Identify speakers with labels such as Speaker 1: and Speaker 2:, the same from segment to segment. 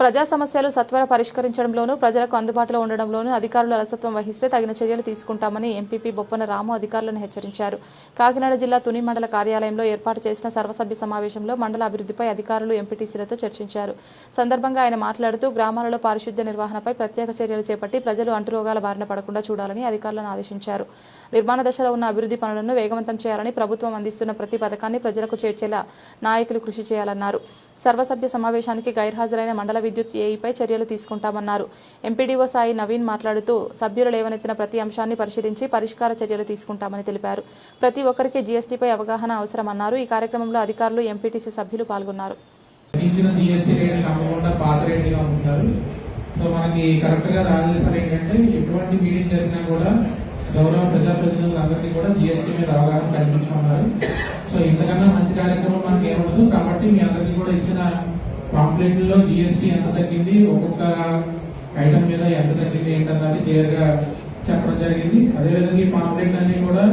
Speaker 1: ప్రజా సమస్యలు సత్వర పరిష్కరించడంలోనూ ప్రజలకు అందుబాటులో ఉండడంలోనూ అధికారులు అలసత్వం వహిస్తే తగిన చర్యలు తీసుకుంటామని ఎంపీపీ బొప్పన రాము అధికారులను హెచ్చరించారు. కాకినాడ జిల్లా తుని మండల కార్యాలయంలో ఏర్పాటు చేసిన సర్వసభ్య సమావేశంలో మండల అభివృద్ధిపై అధికారులు ఎంపీటీసీలతో చర్చించారు. సందర్భంగా ఆయన మాట్లాడుతూ గ్రామాలలో పారిశుద్ధ్య నిర్వహణపై ప్రత్యేక చర్యలు చేపట్టి ప్రజలు అంటురోగాల బారిన పడకుండా చూడాలని అధికారులను ఆదేశించారు. నిర్మాణ దశలో ఉన్న అభివృద్ధి పనులను వేగవంతం చేయాలని ప్రభుత్వం అందిస్తున్న ప్రతి పథకాన్ని ప్రజలకు చేర్చేలా నాయకులు కృషి చేయాలన్నారు. సర్వసభ్య సమావేశానికి గైర్హాజరైన మండల విద్యుత్ ఏఈపై చర్యలు తీసుకుంటామన్నారు. ఎంపీడీఓ సాయి నవీన్ మాట్లాడుతూ సభ్యులు లేవనెత్తిన ప్రతి అంశాన్ని పరిశీలించి పరిష్కార చర్యలు తీసుకుంటామని తెలిపారు. ప్రతి ఒక్కరికి జీఎస్టీపై అవగాహన అవసరమన్నారు. ఈ కార్యక్రమంలో అధికారులు ఎంపీటీసీ సభ్యులు పాల్గొన్నారు.
Speaker 2: సో మనకి కరెక్ట్గా రాజేశారు ఏంటంటే ఎటువంటి మీటింగ్ జరిగినా కూడా గౌరవ ప్రజాప్రతినిధులందరికీ కూడా జిఎస్టీ మీద అవగాహన కల్పించమన్నారు. సో ఇంతకన్నా మంచి కార్యక్రమం మనకి ఏముండదు కాబట్టి మీ అందరికీ కూడా ఇచ్చిన పాంప్లెట్లో జిఎస్టీ ఎంత తగ్గింది ఒక్కొక్క ఐటమ్ మీద ఎంత తగ్గింది ఏంటన్నది క్లియర్గా చెప్పడం జరిగింది. అదేవిధంగా ఈ పాంప్లెట్ అన్ని కూడా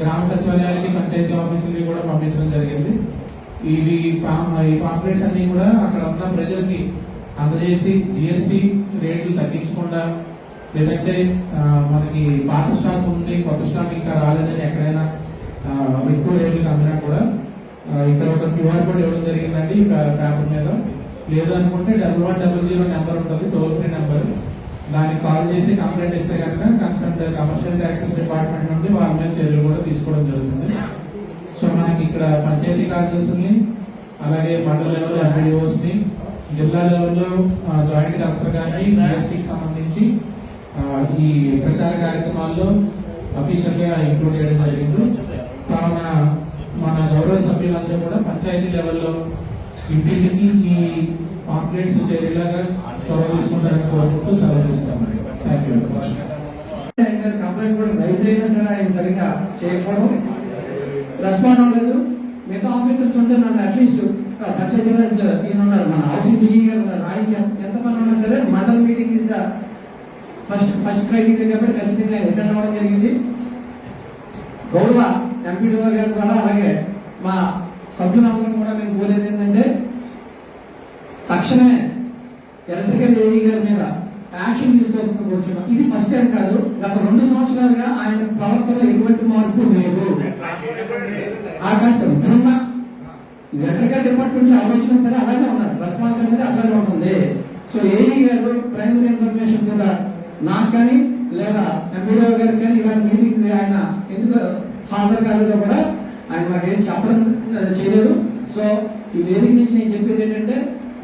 Speaker 2: గ్రామ సచివాలయాలకి పంచాయతీ ఆఫీసులకి కూడా పంపించడం జరిగింది. ఇవి ఈ పాంప్లెట్స్ అన్ని కూడా అక్కడ ఉన్న ప్రజలకి అందజేసి జిఎస్టి రేట్లు తగ్గించకుండా లేదంటే మనకి పాత స్టాక్ ఉంది కొత్త స్టాక్ ఇంకా రాలేదని ఎక్కడైనా ఎక్కువ రేట్లకు అమ్మినా కూడా ఇక్కడ ఒక క్యూఆర్ కోడ్ ఇవ్వడం జరిగిందండి పేపర్ మీద. లేదనుకుంటే double one double zero number ఉంటుంది టోల్ ఫ్రీ నెంబర్. దానికి కాల్ చేసి కంప్లైంట్ ఇస్తే కనుక కన్సల్ట్ కమర్షియల్ ట్యాక్సెస్ డిపార్ట్మెంట్ నుండి వాళ్ళ మీద చర్యలు కూడా తీసుకోవడం జరుగుతుంది. సో మనకి ఇక్కడ పంచాయతీ కార్యదర్శుల్ని అలాగే మండల లెవెల్ ఎంపీడీఓస్ని జిల్లా లెవెల్లో జాయింట్ కలెక్టర్ గారిని జిఎస్టీకి సంబంధించి ఈ ప్రచార కార్యక్రమాల్లో అఫీషియల్గా ఇంక్లూడ్ చేయడం జరిగింది. కావున మన గౌరవ సభ్యులందరూ కూడా పంచాయతీ లెవెల్లో ఇంటింటికి ఈ పాంప్లెట్స్ చర్యలాగా చొరవ తీసుకుంటారని కోరుకుంటూ సెలవు తీసుకుంటామండి థ్యాంక్ యూ
Speaker 3: కంప్లైంట్ కూడా రైజ్ అయినా సరే ఆయన సరిగ్గా చేయకపోవడం రెస్పాండ్ అవ్వలేదు మిగతా ఆఫీసర్స్ ఉంటే నన్ను అట్లీస్ట్ పంచాయతీ రాజ్ ఈయన ఉన్నారు మన హౌసింగ్ గారు ఉన్నారు ఎంత- ఎంతమంది ఉన్నా సరే mandal meeting is first first criteria కాబట్టి ఖచ్చితంగా ఎంటర్ అవ్వడం జరిగింది. గౌరవ ఎంపీడీఓ గారు కూడా అలాగే మా సభ్యులందరం కూడా మేము కోరేది ఏంటంటే తక్షణమే ఎలక్ట్రికల్ ఏఈ గారి మీద యాక్షన్ తీసుకోవాల్సిన కూర్చున్నాం. ఇది ఫస్ట్ టైం కాదు గత రెండు సంవత్సరాలుగా ఆయన ప్రవర్తనలో ఎటువంటి మార్పు లేదు. ఆకాశం బ్రహ్మ ఎలక్ట్రికల్ డిపార్ట్మెంట్లో ఆలోచన సరే అలాగే ఉన్నారు. రెస్పాన్స్ అనేది అలాగే ఉంటుంది. సో ఏఈ గారు ప్రైమరీ ఇన్ఫర్మేషన్ కూడా నాకు కానీ లేదా ఎంపీడీఓ గారికి కానీ ఇవాళ మీటింగ్ ఆయన ఎందుకు హాజరు కాలేదో కూడా ఆయన మాకేం చెప్పడం చేయలేదు. సో ఈ వేదిక నుంచి నేను చెప్పేది ఏంటంటే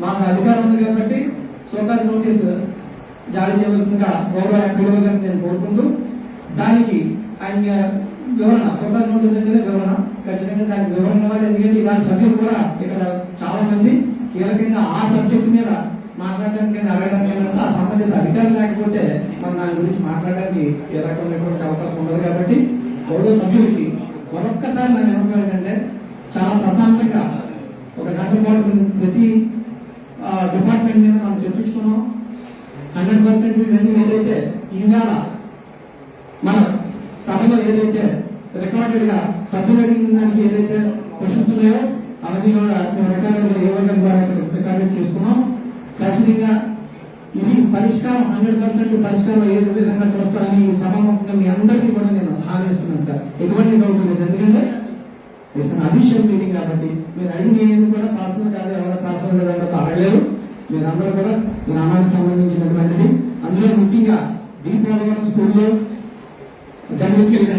Speaker 3: మాకు అధికారం ఉంది కాబట్టి సోకాజ్ నోటీస్ జారీ చేయవలసిందిగా గౌరవ ఎంపీడీఓ గారిని నేను కోరుకుంటూ దానికి ఆయన వివరణ సోకాజ్ నోటీస్ అంటే వివరణ. ఖచ్చితంగా దానికి వివరణ ఇవ్వాలి. ఎందుకంటే ఇవాళ సభ్యులు కూడా ఇక్కడ చాలా మంది కీలకంగా ఆ సబ్జెక్ట్ మీద మాట్లాడడానికి అడగడానికి ఆ సంబంధిత అధికారులు లేకపోతే మనం దాని గురించి మాట్లాడడానికి ఏ రకమైనటువంటి అవకాశం ఉండదు కాబట్టి గౌరవ సభ్యుడికి మరొక్కసారి నా ఏమన్నా ఏంటంటే చాలా ప్రశాంతంగా ఒక గంట పాటు ప్రతి డిపార్ట్మెంట్ మీద మనం చర్చించుకున్నాం. హండ్రెడ్ పర్సెంట్ ఇవన్నీ ఏదైతే ఈవేళ మన సభలో ఏదైతే రికార్డెడ్గా సబ్జెక్ట్ దానికి ఏదైతే క్వశ్చన్స్ ఉన్నాయో అవన్నీ కూడా రికార్డెడ్ ఏ వర్గం ద్వారా రికార్డెడ్ చేసుకున్నాం పరిష్కారం హండ్రెడ్ పర్సెంట్ పరిష్కారం ఏ విధంగా చూస్తారని ఈ సభాముఖంగా మీ అందరికీ కూడా నేను హామీ సార్. ఎటువంటి డౌట్ లేదు. ఎందుకంటే ఇట్స్ అఫీషియల్ మీటింగ్ కాబట్టి మీరు అడిగి ఏది కూడా పర్సనల్ కాదు ఎవరో పర్సనల్ కాదు అడగలేరు మీరందరూ కూడా గ్రామానికి సంబంధించినటువంటిది. అందులో ముఖ్యంగా దీపావళి స్కూల్లో జన్మించిన